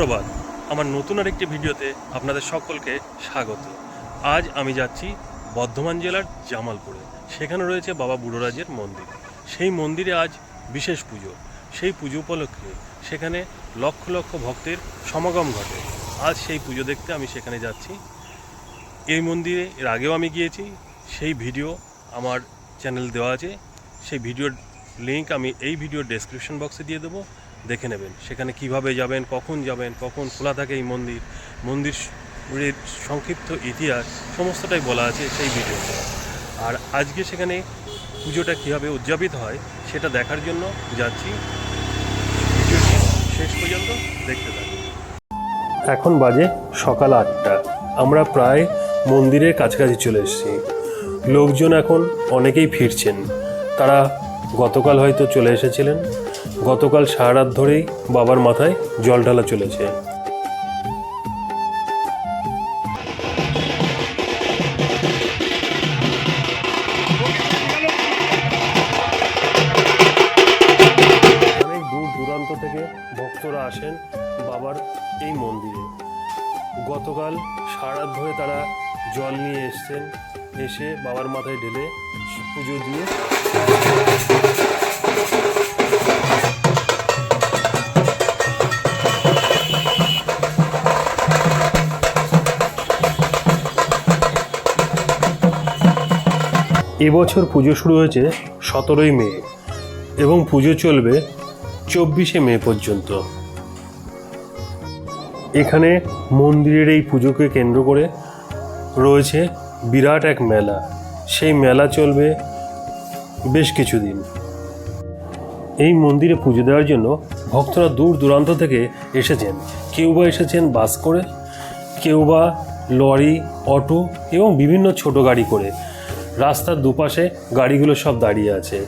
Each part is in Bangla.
সুপ্রভাত। আমার নতুন আরেকটি ভিডিওতে আপনাদের সকলকে স্বাগত। আজ আমি যাচ্ছি বর্ধমান জেলার জামালপুরে। সেখানে রয়েছে বাবা বুড়োরাজের মন্দির। সেই মন্দিরে আজ বিশেষ পুজো। সেই পুজো উপলক্ষে সেখানে লক্ষ লক্ষ ভক্তের সমাগম ঘটে। আজ সেই পুজো দেখতে আমি সেখানে যাচ্ছি। এই মন্দিরে এর আগেও আমি গিয়েছি। সেই ভিডিও আমার চ্যানেল দেওয়া আছে। সেই ভিডিওর লিঙ্ক আমি এই ভিডিওর ডেসক্রিপশন বক্সে দিয়ে দেবো। দেখে নেবেন। সেখানে কীভাবে যাবেন, কখন যাবেন, কখন খোলা থাকে এই মন্দির মন্দির এর সংক্ষিপ্ত ইতিহাস, সমস্তটাই বলা আছে সেই ভিডিওতে। আর আজকে সেখানে পুজোটা কীভাবে উদযাপিত হয়, সেটা দেখার জন্য যাচ্ছি। ভিডিওটি শেষ পর্যন্ত দেখতে থাকুন। এখন বাজে সকাল আটটা। আমরা প্রায় মন্দিরের কাছাকাছি চলে এসেছি। লোকজন এখন অনেকেই ফিরছেন। তারা গতকাল হয়তো চলে এসেছিলেন। গতকাল সারা রাত ধরেই বাবার মাথায় জল ঢালা চলেছে। দূর দূরান্ত থেকে ভক্তরা আসেন বাবার এই মন্দিরে। গতকাল সারা ধরে তারা জল নিয়ে এসছেন, এসে বাবার মাথায় ঢেলে পুজো দিয়ে এবছর পুজো শুরু হয়েছে সতেরোই মে এবং পুজো চলবে চব্বিশে মে পর্যন্ত। এখানে মন্দিরের এই পুজোকে কেন্দ্র করে রয়েছে বিরাট এক মেলা। সেই মেলা চলবে বেশ কিছুদিন। এই মন্দিরে পুজো দেওয়ার জন্য ভক্তরা দূর দূরান্ত থেকে এসেছেন। কেউ বা এসেছেন বাস করে, কেউ বা লরি, অটো এবং বিভিন্ন ছোট গাড়ি করে। রাস্তার দুপাশে গাড়িগুলো সব দাঁড়িয়ে আছে।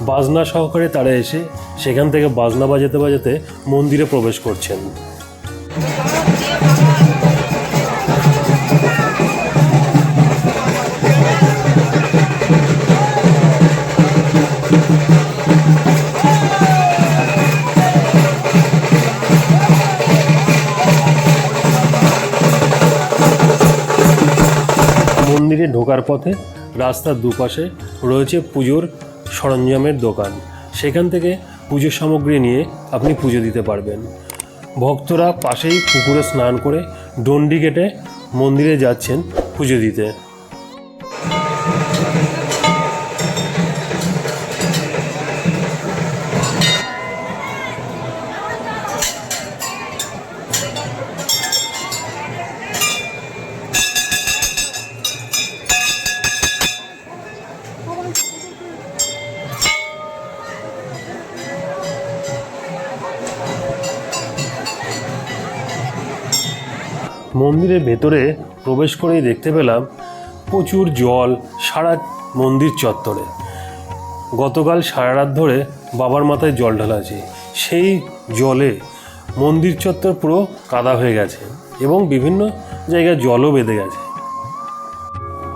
বাজনা সহকারে তারা এসে সেখান থেকে বাজনা বাজাতে বাজাতে মন্দিরে প্রবেশ করছেন। মন্দিরে ঢোকার পথে রাস্তার দুপাশে রয়েছে পুজোর সরঞ্জামের দোকান। সেখান থেকে পুজো সামগ্রী নিয়ে আপনি পুজো দিতে পারবেন। ভক্তরা পাশেই পুকুরে স্নান করে ডন্ডি কেটে মন্দিরে যাচ্ছেন পুজো দিতে। মন্দিরের ভেতরে প্রবেশ করেই দেখতে পেলাম প্রচুর জল, সারা মন্দির চত্বরে। গতকাল সারা রাত ধরে বাবার মাথায় জল ঢালা আছে। সেই জলে মন্দির চত্বর পুরো কাদা হয়ে গেছে এবং বিভিন্ন জায়গায় জলও বেঁধে গেছে।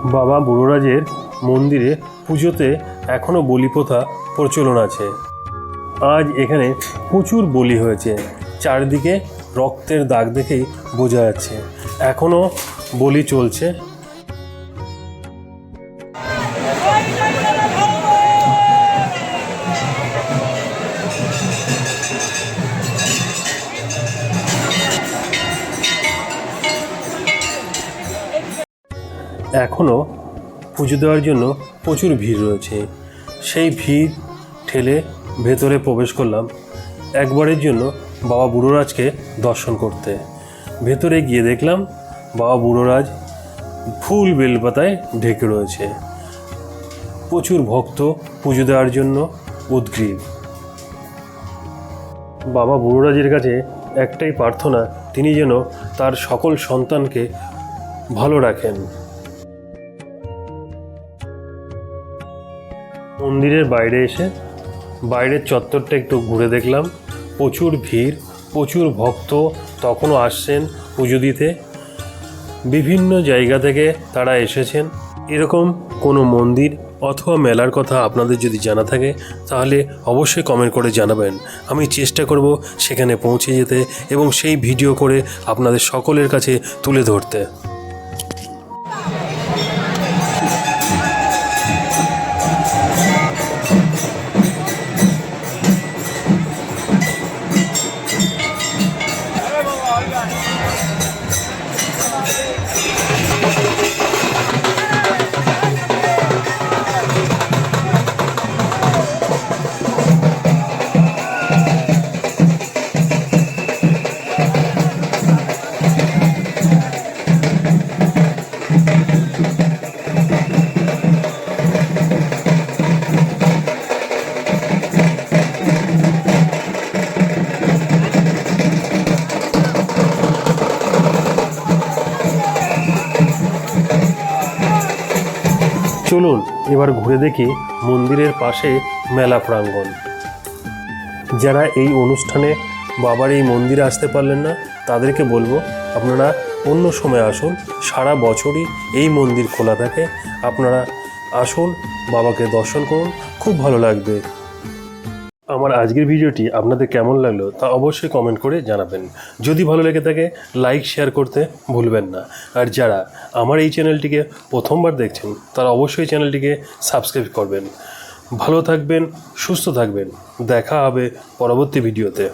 বাবা বুড়োরাজের মন্দিরে পুজোতে এখনও বলি প্রথা প্রচলন আছে। আজ এখানে প্রচুর বলি হয়েছে। চারিদিকে রক্তের দাগ দেখেই বোঝা যাচ্ছে। এখনও বলি চলছে। এখনও পুজো দেওয়ার জন্য প্রচুর ভিড় রয়েছে। সেই ভিড় ঠেলে ভেতরে প্রবেশ করলাম। একবারের জন্য বাবা বুড়োরাজকে দর্শন করতে। ভেতরে গিয়ে দেখলাম বাবা বুড়োরাজ ফুল বেলপাতায় ঢেকে রয়েছে। প্রচুর ভক্ত পুজো দেওয়ার জন্য উদ্গ্রীব। বাবা বুড়োরাজের কাছে একটাই প্রার্থনা, তিনি যেন তার সকল সন্তানকে ভালো রাখেন। মন্দিরের বাইরে এসে বাইরের চত্বরটা একটু ঘুরে দেখলাম। প্রচুর ভিড়, প্রচুর ভক্ত তখনও আসছেন পুজো দিতে। বিভিন্ন জায়গা থেকে তারা এসেছেন। এরকম কোনো মন্দির অথবা মেলার কথা আপনাদের যদি জানা থাকে, তাহলে অবশ্যই কমেন্ট করে জানাবেন। আমি চেষ্টা করব সেখানে পৌঁছে যেতে এবং সেই ভিডিও করে আপনাদের সকলের কাছে তুলে ধরতে। চলুন এবার ঘুরে দেখি মন্দিরের পাশে মেলা প্রাঙ্গণ। যারা এই অনুষ্ঠানে বাবার এই মন্দিরে আসতে পারলেন না, তাদেরকে বলব আপনারা অন্য সময় আসুন, সারা বছরই এই মন্দির খোলা থাকে। আপনারা আসুন, বাবাকে দর্শন করুন, খুব ভালো লাগবে। আমার আজকের ভিডিওটি আপনাদের কেমন লাগল তা অবশ্যই কমেন্ট করে জানাবেন। যদি ভালো লেগে থাকে লাইক শেয়ার করতে ভুলবেন না। আর যারা আমার এই চ্যানেলটিকে প্রথমবার দেখছেন, তারা অবশ্যই চ্যানেলটিকে সাবস্ক্রাইব করবেন। ভালো থাকবেন, সুস্থ থাকবেন। দেখা হবে পরবর্তী ভিডিওতে।